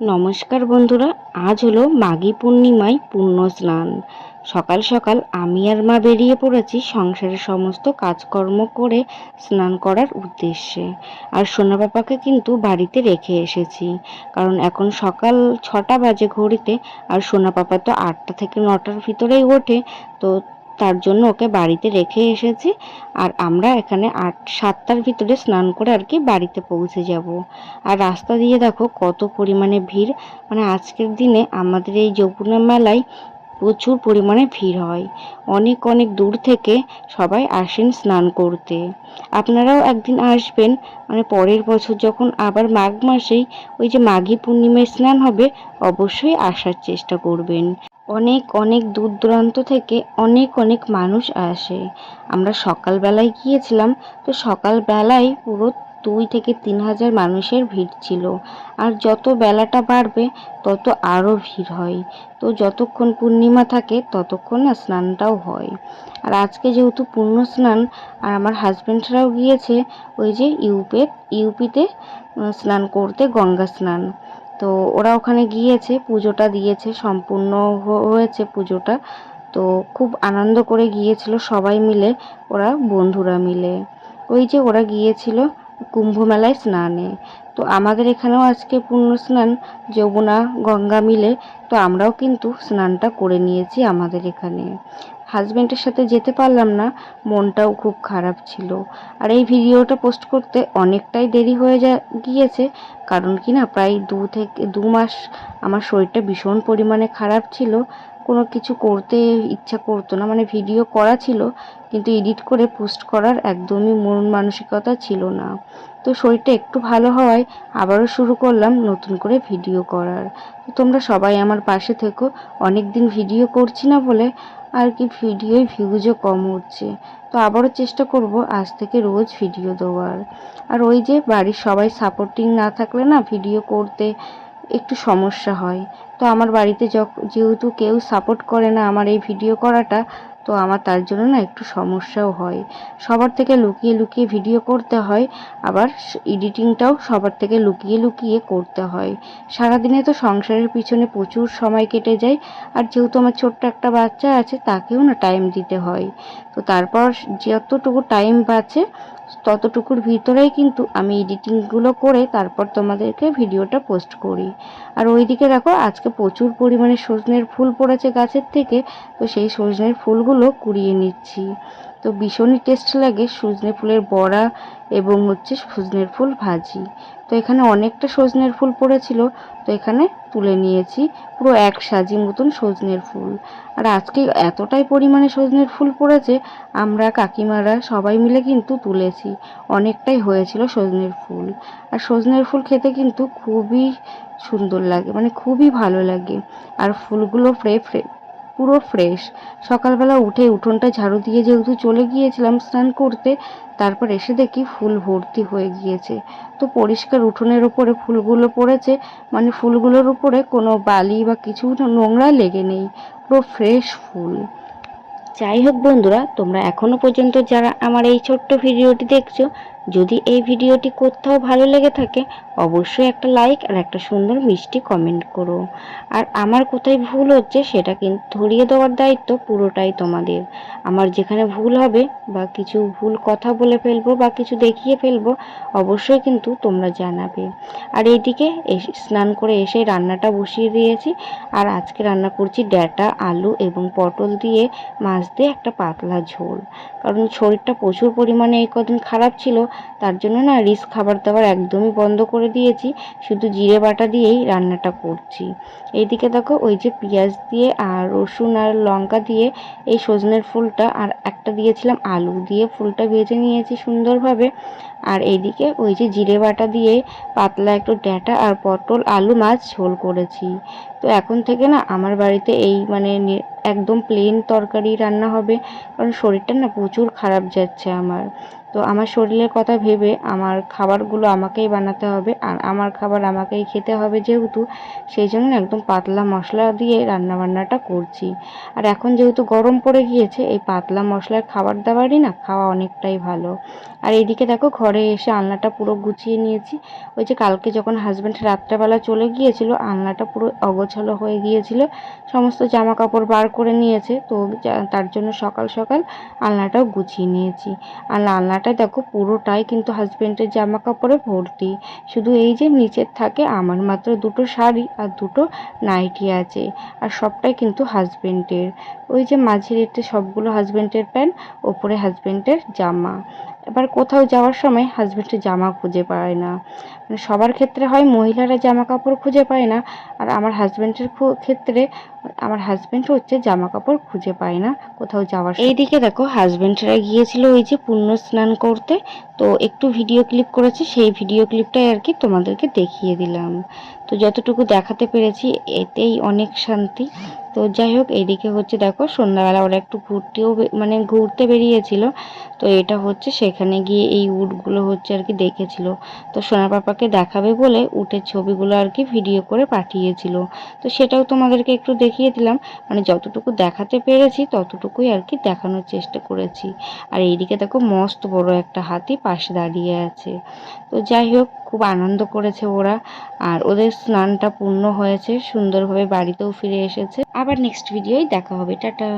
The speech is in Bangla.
নমস্কার বন্ধুরা, আজ হলো মাঘী পূর্ণিমায় পুণ্য স্নান সকাল সকাল আমি আর মা বেরিয়ে পড়েছি সংসারের সমস্ত কাজকর্ম করে স্নান করার উদ্দেশ্যে। আর সোনা পাপাকে কিন্তু বাড়িতে রেখে এসেছি। কারণ এখন সকাল ছটা বাজে ঘড়িতে, আর সোনা পাপা তো আটটা থেকে নটার ভিতরেই ওঠে, তো তার জন্য ওকে বাড়িতে রেখে এসেছি। আর আমরা এখানে আট, সাতটার ভিতরে স্নান করে আর কি বাড়িতে পৌঁছে যাব। আর রাস্তা দিয়ে দেখো কত পরিমাণে ভিড়। মানে আজকের দিনে আমাদের এই যমুনা মেলায় প্রচুর পরিমাণে ভিড় হয়। অনেক অনেক দূর থেকে সবাই আসেন স্নান করতে। আপনারাও একদিন আসবেন। মানে পরের বছর যখন আবার মাঘ মাসেই ওই যে মাঘী পূর্ণিমায় স্নান হবে, অবশ্যই আসার চেষ্টা করবেন। অনেক অনেক দূর দূরান্ত থেকে অনেক অনেক মানুষ আসে। আমরা সকালবেলায় গিয়েছিলাম, তো সকালবেলায় পুরো দুই থেকে তিন হাজার মানুষের ভিড় ছিল। আর যত বেলাটা বাড়বে, তত আরও ভিড় হয়। তো যতক্ষণ পূর্ণিমা থাকে, ততক্ষণ স্নানটাও হয়। আর আজকে যেহেতু পূর্ণ স্নান, আর আমার হাজব্যান্ডরাও গিয়েছে, ওই যে ইউপে, ইউপিতে স্নান করতে, গঙ্গা স্নান। তো ওরা ওখানে গিয়েছে, পুজোটা দিয়েছে, সম্পূর্ণ হয়েছে পুজোটা। তো খুব আনন্দ করে গিয়েছিল সবাই মিলে, ওরা বন্ধুরা মিলে। ওই যে ওরা গিয়েছিল কুম্ভ মেলায় স্নানে তো আমাদের এখানেও আজকে পূর্ণ স্নান, যমুনা, গঙ্গা মিলে। তো আমরাও কিন্তু স্নানটা করে নিয়েছি আমাদের এখানে। হাজব্যান্ডের সাথে যেতে পারলাম না, মনটাও খুব খারাপ ছিল। আর এই ভিডিওটা পোস্ট করতে অনেকটাই দেরি হয়ে যা, গিয়েছে। কারণ কি না, প্রায় দু থেকে, দু মাস আমার শরীরটা ভীষণ পরিমাণে খারাপ ছিল। কোনো কিছু করতে ইচ্ছা করতো না। মানে ভিডিও করা ছিল, কিন্তু এডিট করে পোস্ট করার একদমই মন মানসিকতা ছিল না। তো শরীরটা একটু ভালো হওয়ায় আবারও শুরু করলাম নতুন করে ভিডিও করার। তো তোমরা সবাই আমার পাশে থেকো। অনেক দিন ভিডিও করছি না বলে আর কি ভিডিওয় ভিউজও কম উঠছে। তো আবারও চেষ্টা করব আজ থেকে রোজ ভিডিও দেওয়ার। আর ওই যে বাড়ির সবাই সাপোর্টিং না থাকলে না ভিডিও করতে একটু সমস্যা হয়। তো আমার বাড়িতে যেহেতু কেউ সাপোর্ট করে না আমার এই ভিডিও করাটা তো আমার তার জন্য না একটু সমস্যাও হয়। সবার থেকে লুকিয়ে লুকিয়ে ভিডিও করতে হয়, আবার এডিটিংটাও সবার থেকে লুকিয়ে লুকিয়ে করতে হয়। সারাদিনে তো সংসারের পিছনে প্রচুর সময় কেটে যায়, আর যেহেতু আমার ছোট্ট একটা বাচ্চা আছে, তাকেও না টাইম দিতে হয়। তো তারপর যতটুকু টাইম বাঁচে, ততটুকুর ভিতরেই কিন্তু আমি এডিটিংগুলো করে তারপর তোমাদেরকে ভিডিওটা পোস্ট করি। আর ওইদিকে দেখো, আজকে প্রচুর পরিমাণে সজনের ফুল পড়েছে গাছের থেকে, তো সেই সজনের ফুলগুলো কুড়িয়ে নিচ্ছি। তো ভীষণই টেস্ট লাগে সজনে ফুলের বড়া এবং হচ্ছে সজনের ফুল ভাজি। তো এখানে অনেকটা সজনের ফুল পড়েছিল, তো এখানে তুলে নিয়েছি পুরো এক সাজি মতন সজনের ফুল। আর আজকে এতটাই পরিমাণে সজনের ফুল পড়েছে, আমরা কাকিমারা সবাই মিলে কিন্তু তুলেছি। অনেকটাই হয়েছিল সজনের ফুল। আর সজনের ফুল খেতে কিন্তু খুবই সুন্দর লাগে মানে খুবই ভালো লাগে। আর ফুলগুলো ফ্রে ফ্রে পুরো ফ্রেশ। সকালবেলা উঠে উঠোনটা ঝাড়ু দিয়ে যেহেতু চলে গিয়েছিলাম স্নান করতে, তারপর এসে দেখি ফুল ভর্তি হয়ে গিয়েছে। তো পরিষ্কার উঠোনের ওপরে ফুলগুলো পড়েছে মানে ফুলগুলোর উপরে কোনো বালি বা কিছু নোংরা লেগে নেই, পুরো ফ্রেশ ফুল। যাই হোক বন্ধুরা, তোমরা এখনও পর্যন্ত যারা আমার এই ছোট্ট ভিডিওটি দেখছ যদি এই ভিডিওটি কোথাও ভালো লেগে থাকে, অবশ্যই একটা লাইক আর একটা সুন্দর মিষ্টি কমেন্ট করো। আর আমার কোথায় ভুল হচ্ছে, সেটা কিন্তু ধরিয়ে দেওয়ার দায়িত্ব পুরোটাই তোমাদের। আমার যেখানে ভুল হবে বা কিছু ভুল কথা বলে ফেলব বা কিছু দেখিয়ে ফেলব, অবশ্যই কিন্তু তোমরা জানাবে। আর এইদিকে স্নান করে এসে রান্নাটা বসিয়ে দিয়েছি। আর আজকে রান্না করছি ড্যাটা আলু এবং পটল দিয়ে মাছ দিয়ে একটা পাতলা ঝোল। কারণ শরীরটা প্রচুর পরিমাণে এই কদিন খারাপ ছিল তার জন্য না রিস খাবার দাবার একদমই বন্ধ করে দিয়েছি। শুধু জিরে বাটা দিয়েই রান্নাটা করছি। এইদিকে দেখো ওই যে পেঁয়াজ দিয়ে আর রসুন আর লঙ্কা দিয়ে এই সজনের ফুলটা আর একটা দিয়েছিলাম, আলু দিয়ে ফুলটা ভেজে নিয়েছি সুন্দরভাবে। আর এইদিকে ওই যে জিরে বাটা দিয়ে পাতলা একটু ড্যাটা আর পটল, আলু, মাছ ঝোল করেছি। তো এখন থেকে না আমার বাড়িতে এই মানে একদম প্লেন তরকারি রান্না হবে। কারণ শরীরটা না প্রচুর খারাপ যাচ্ছে আমার। তো আমার শরীরের কথা ভেবে আমার খাবারগুলো আমাকেই বানাতে হবে আর আমার খাবার আমাকেই খেতে হবে যেহেতু, সেই জন্য একদম পাতলা মশলা দিয়ে রান্নাবান্নাটা করছি। আর এখন যেহেতু গরম পড়ে গিয়েছে, এই পাতলা মশলার খাবার দাবারই না খাওয়া অনেকটাই ভালো। আর এইদিকে দেখো ঘরে এসে আলনাটা পুরো গুছিয়ে নিয়েছি। ওই যে কালকে যখন হাজব্যান্ড রাত্রেবেলা চলে গিয়েছিল, আলনাটা পুরো অগোছালো হয়ে গিয়েছিল। সমস্ত জামা কাপড় বার করে নিয়েছে। তো তার জন্য সকাল সকাল আলনাটাও গুছিয়ে নিয়েছি। আর আলনাটা দেখো পুরোটাই কিন্তু হাজব্যান্ডের জামা কাপড়ে ভর্তি। শুধু এই যে নিচের থাকে, আমার মাত্র দুটো শাড়ি আর দুটো নাইটি আছে। আর সবটাই কিন্তু হাজব্যান্ডের ওই যে মাঝের এতে সবগুলো হাজব্যান্ডের প্যান্ট ওপরে হাজব্যান্ডের জামা। এবার কোথাও যাওয়ার সময় হাজব্যান্ডের জামা খুঁজে পায় না। মানে সবার ক্ষেত্রে হয়, মহিলারা জামা কাপড় খুঁজে পায় না, আর আমার হাজব্যান্ডের ক্ষেত্রে আমার হাজব্যান্ড হচ্ছে জামা কাপড় খুঁজে পায় না কোথাও যাওয়ার। এইদিকে দেখো হাজব্যান্ডরা গিয়েছিল ওই যে পুণ্য স্নান করতে, তো একটু ভিডিও ক্লিপ করেছি, সেই ভিডিও ক্লিপটাই আর কি তোমাদেরকে দেখিয়ে দিলাম। তো যতটুকু দেখাতে পেরেছি, এতেই অনেক শান্তি। তো যাই হোক, এদিকে হচ্ছে দেখো, সন্ধ্যাবেলা ওরা একটু ঘুরতেও মানে ঘুরতে বেরিয়েছিল। তো এটা হচ্ছে সেখানে গিয়ে এই উটগুলো হচ্ছে আর কি দেখেছিল। তো সোনা পাপাকে দেখাবে বলে উটের ছবিগুলো আর কি ভিডিও করে পাঠিয়েছিল। তো সেটাও তোমাদেরকে একটু দেখিয়ে দিলাম। মানে যতটুকু দেখাতে পেরেছি, ততটুকুই আর কি দেখানোর চেষ্টা করেছি। আর এইদিকে দেখো, মস্ত বড় একটা হাতি পাশে দাঁড়িয়ে আছে। তো যাই হোক খুব আনন্দ করেছে ওরা। আর ওদের স্নানটা পূর্ণ হয়েছে, সুন্দরভাবে বাড়িতেও ফিরে এসেছে। আবার নেক্সট ভিডিওয় দেখা হবে, টাটা।